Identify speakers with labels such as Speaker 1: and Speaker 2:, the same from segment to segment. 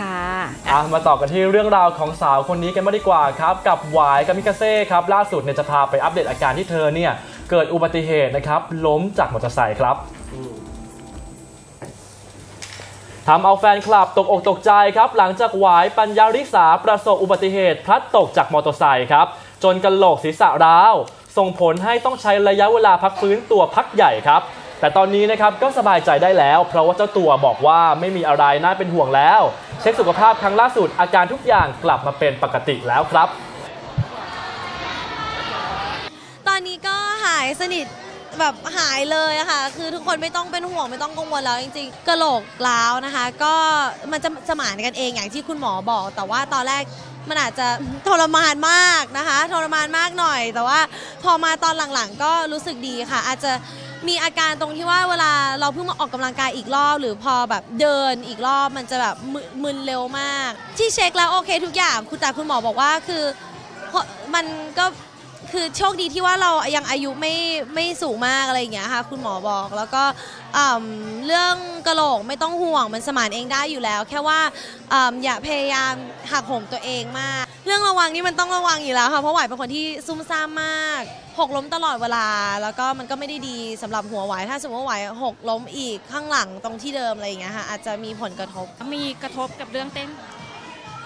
Speaker 1: ค่ะ
Speaker 2: อะมาต่อกันที่เรื่องราวของสาวคนนี้กันมางดีกว่าครับ กับหวายกามิกาเซ่ครับล่าสุดเนี่ยจะพาไปอัปเดตอาการที่เธอเนี่ยเกิดอุบัติเหตุนะครับล้มจากมอเตอร์ไซค์ครับทำเอาแฟนคลับตกอกตกใจครับ หลังจากหวายปัญญาริสาประสบอุบัติเหตุ พลัดตกจากมอเตอร์ไซค์ครับ จนกระโหลกศีรษะร้าว ส่งผลให้ต้องใช้ระยะเวลาพักฟื้นตัวพักใหญ่ครับ แต่ตอนนี้นะครับก็สบายใจได้แล้ว เพราะว่าเจ้าตัวบอกว่าไม่มีอะไรน่าเป็นห่วงแล้ว เช็คสุขภาพครั้งล่าสุดอาการทุกอย่างกลับมาเป็นปกติแล้วครับ
Speaker 3: ตอนนี้ก็หายสนิทแบบหายเลยอะค่ะ คือทุกคนไม่ต้องเป็นห่วงไม่ต้องกังวลแล้วจริงๆกระโหลกล้าวนะคะ ก็มันจะสมานกันเองอย่างที่คุณหมอบอก แต่ว่าตอนแรกมันอาจจะทรมานมากนะคะ ทรมานมากหน่อย แต่ว่าพอมาตอนหลังๆ ก็รู้สึกดีค่ะ อาจจะ มีอาการตรงที่ว่าเวลาเราเพิ่งมาออกกำลังกายอีกรอบ หรือพอแบบเดินอีกรอบมันจะแบบมึมึนเร็วมาก ที่เช็คแล้วโอเคทุกอย่างคุณแต่คุณหมอบอกว่าคือมันก็คือโชคดีที่ว่าเรายังอายุไม่ไม่สูงมากอะไรอย่างเงี้ยค่ะคุณหมอบอกแล้วก็เรื่องกระโหลกไม่ต้องห่วงมันสมานเองได้อยู่แล้ว แค่ว่าออย่าพยายามหักโหมตัวเองมาก เรื่องระวังนี่มันต้องระวังอยู่แล้วค่ะเพราะหวายเป็นคนที่ซุ่มซ่ามมาก หกล้มตลอดเวลา แล้วก็มันก็ไม่ได้ดีสำหรับหัวหวายถ้าสมมติว่าหวายหกล้มอีกข้างหลังตรงที่เดิมอะไรอย่างเงี้ยค่ะอาจจะมีผลกระทบ
Speaker 1: มีกระทบกับเรื่องเต้น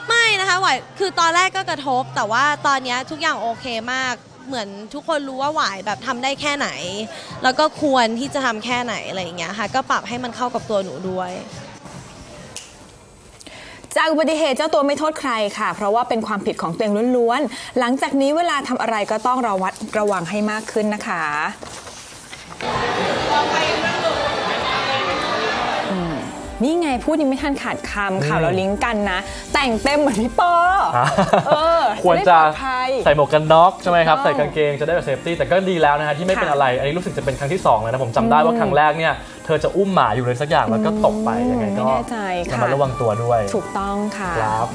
Speaker 3: ไม่นะคะหวายคือตอนแรกก็กระทบ แต่ว่าตอนเนี้ยทุกอย่างโอเคมาก เหมือนทุกคนรู้ว่าหวายแบบทำได้แค่ไหน แล้วก็ควรที่จะทำแค่ไหนอะไรอย่างเงี้ยค่ะก็ปรับให้มันเข้ากับตัวหนูด้วย
Speaker 1: จากอุบัติเหตุเจ้าตัวไม่โทษใครค่ะ เพราะว่าเป็นความผิดของตัวเองล้วนๆ หลังจากนี้เวลาทำอะไรก็ต้องระวัดระวังให้มากขึ้นนะคะอืมนี่ไงพูดยังไม่ทันขาดคำข่าวเราลิงก์กันนะ แต่งเต็มเหมือนพี่ปอเออ
Speaker 2: ควร
Speaker 1: จะ
Speaker 2: จะ
Speaker 1: ได้ปลอดภัย
Speaker 2: ใส่หมวกกันน็อกใช่ไหมครับ
Speaker 1: ถูกต้อง
Speaker 2: ใส่กางเกงจะได้แบบเซฟตี้แต่ก็ดีแล้วนะฮะที่ไม่เป็น
Speaker 1: ค่ะ
Speaker 2: อะไร อันนี้รู้สึกจะเป็นครั้งที่2แล้วนะผมจำได้ว่าครั้งแรกเนี่ยเธอจะอุ้มหมาอยู่เลยสักอย่างแล้วก็ตกไปยังไงก็
Speaker 1: ไม่แน่ใจค่ะ
Speaker 2: ระมัดระวังตัวด้วย
Speaker 1: ถูกต้องค่ะ
Speaker 2: ครับ